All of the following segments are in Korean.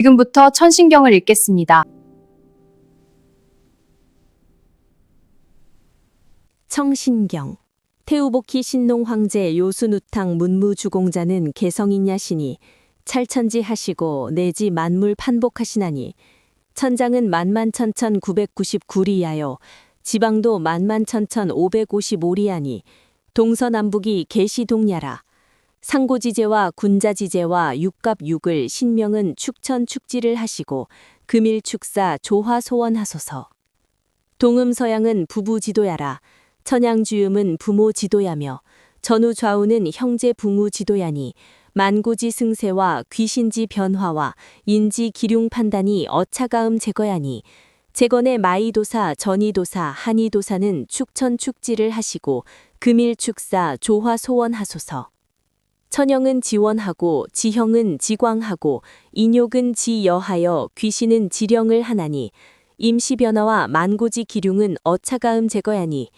지금부터 천신경을 읽겠습니다. 청신경 태우복희 신농 황제 요수누탕 문무주공자는 개성인야시니 찰천지 하시고 내지 만물 판복하시나니 천장은 만만천천 999리하여 지방도 만만천천 555리하니 동서남북이 계시동야라 상고지제와 군자지제와 육갑육을 신명은 축천 축지를 하시고 금일 축사 조화 소원하소서. 동음서양은 부부지도야라 천양주음은 부모 지도야며 전후 좌우는 형제 붕우 지도야니 만고지 승세와 귀신지 변화와 인지 기륭 판단이 어차가음 제거야니 제건의 마이도사 전이도사 한이도사는 축천 축지를 하시고 금일 축사 조화 소원하소서 천영은 지원하고 지형은 지광하고 인욕은 지여하여 귀신은 지령을 하나니 임시변화와 만고지 기륭은 어차가음 제거야니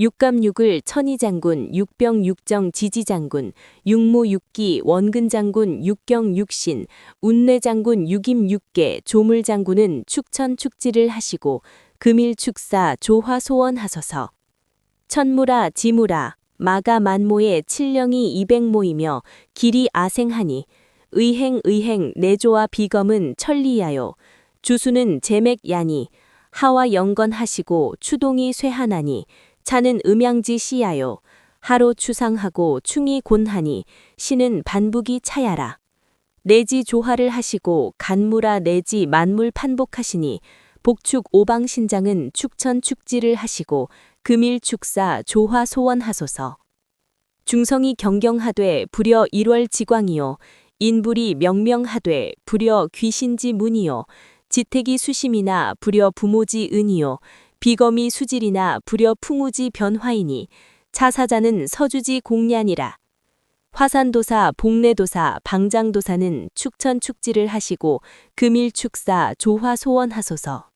육감육을 천희장군, 육병육정 지지장군, 육모육기 원근장군, 육경육신, 운내장군 육임육계 조물장군은 축천축지를 하시고 금일축사 조화소원하소서. 천무라 지무라 마가 만모의 칠령이 이백모이며 길이 아생하니 의행 의행 내조와 비검은 천리야요 주수는 제맥 야니 하와 영건하시고 추동이 쇠하나니 차는 음양지 시야요. 하로 추상하고 충이 곤하니 시는 반북이 차야라. 내지 조화를 하시고 간무라 내지 만물 판복하시니 복축 오방신장은 축천 축지를 하시고 금일 축사 조화 소원하소서. 중성이 경경하되 불여 일월 지광이요. 인불이 명명하되 불여 귀신지 문이요. 지택이 수심이나 불여 부모지 은이요. 비검이 수질이나 불여 풍우지 변화이니 차사자는 서주지 공략이라. 화산도사, 복내도사, 방장도사는 축천축지를 하시고 금일 축사 조화 소원하소서.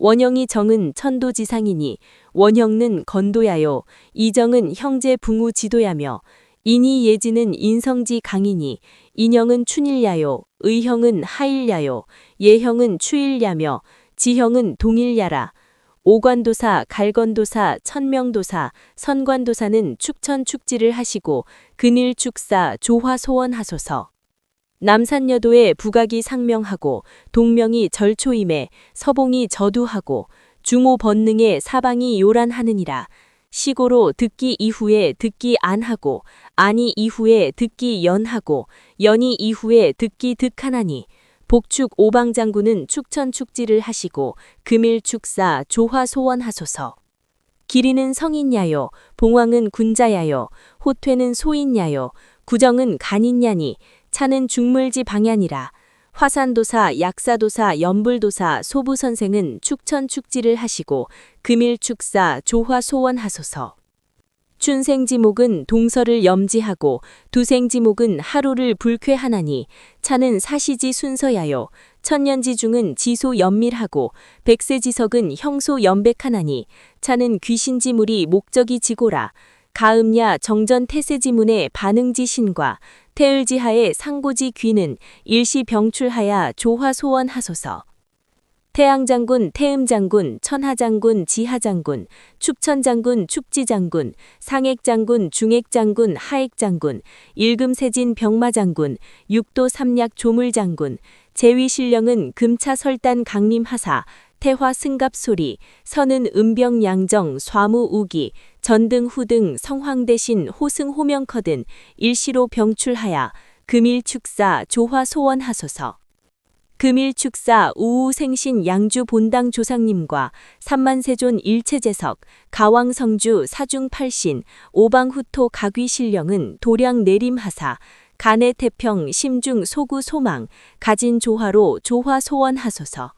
원영이 정은 천도지상이니 원형은 건도야요. 이정은 형제 붕우 지도야며 인이 예지는 인성지 강이니 인형은 춘일야요. 의형은 하일야요. 예형은 추일야며 지형은 동일야라. 오관도사, 갈건도사, 천명도사, 선관도사는 축천 축지를 하시고 근일 축사 조화 소원하소서. 남산여도에 부각이 상명하고 동명이 절초임에 서봉이 저두하고 중호 번능에 사방이 요란하느니라. 시고로 듣기 이후에 듣기 안하고 아니 이후에 듣기 연하고 연이 이후에 듣기 득하나니 복축 오방장군은 축천 축지를 하시고 금일 축사 조화 소원하소서. 기리는 성인야요, 봉왕은 군자야요, 호퇴는 소인야요, 구정은 간인야니, 차는 중물지 방야니라. 화산도사, 약사도사, 연불도사, 소부선생은 축천 축지를 하시고 금일 축사 조화 소원하소서. 춘생지목은 동서를 염지하고 두생지목은 하루를 불쾌하나니 차는 사시지 순서야요 천년지 중은 지소 연밀하고 백세지석은 형소 연백하나니 차는 귀신지물이 목적이 지고라 가음야 정전 태세지문의 반응지 신과 태을지하의 상고지 귀는 일시 병출하야 조화 소원하소서. 태양장군, 태음장군, 천하장군, 지하장군, 축천장군, 축지장군, 상액장군, 중액장군, 하액장군, 일금세진 병마장군, 육도 삼약 조물장군, 제위신령은 금차 설단 강림하사, 태화 승갑소리, 선은 음병 양정, स्वा무 우기, 전등 후등 성황 대신 호승 호명커든 일시로 병출하야 금일 축사 조화 소원하소서. 금일 축사 우우 생신 양주 본당 조상님과 삼만세존 일체제석 가왕 성주 사중 팔신 오방후토 가귀 신령은 도량 내림하사 간의 태평 심중 소구 소망 가진 조화로 조화 소원하소서.